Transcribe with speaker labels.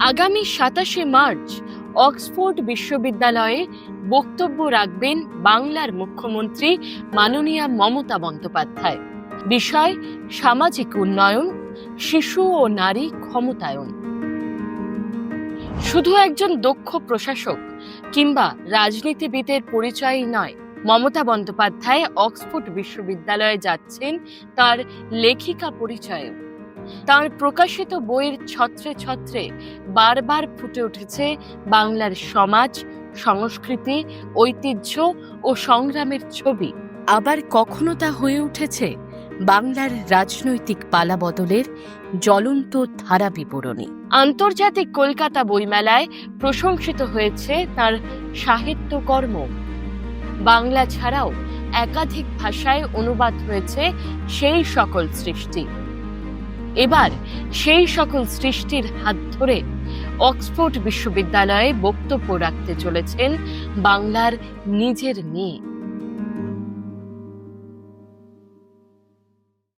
Speaker 1: আগামী সাতাশে March Oxford বিশ্ববিদ্যালয়ে বক্তব্য রাখবেন বাংলার মুখ্যমন্ত্রী মাননীয়া মমতা বন্দ্যোপাধ্যায়। বিষয়, সামাজিক উন্নয়ন, শিশু ও নারী ক্ষমতায়ন। শুধু একজন দক্ষ প্রশাসক কিংবা রাজনীতিবিদের পরিচয়ই নয়, মমতা বন্দ্যোপাধ্যায় অক্সফোর্ড বিশ্ববিদ্যালয়ে যাচ্ছেন তার লেখিকা পরিচয়ে তার প্রকাশিত বইয়ের ছত্রে ছত্রে বারবার ফুটে উঠেছে বাংলার সমাজ, সংস্কৃতি, ঐতিহ্য ও সংগ্রামের ছবি। আবার কখনো তা হয়ে উঠেছে বাংলার রাজনৈতিক পালাবদলের জ্বলন্ত ধারা বিবরণী। আন্তর্জাতিক কলকাতা বইমেলায় প্রশংসিত হয়েছে তার সাহিত্যকর্ম বাংলা ছাড়াও একাধিক ভাষায় অনুবাদ হয়েছে সেই সকল সৃষ্টি। এবার সেই সকল সৃষ্টির হাত ধরে অক্সফোর্ড বিশ্ববিদ্যালয়ে বক্তব্য রাখতে চলেছেন বাংলার নিজের মেয়ে।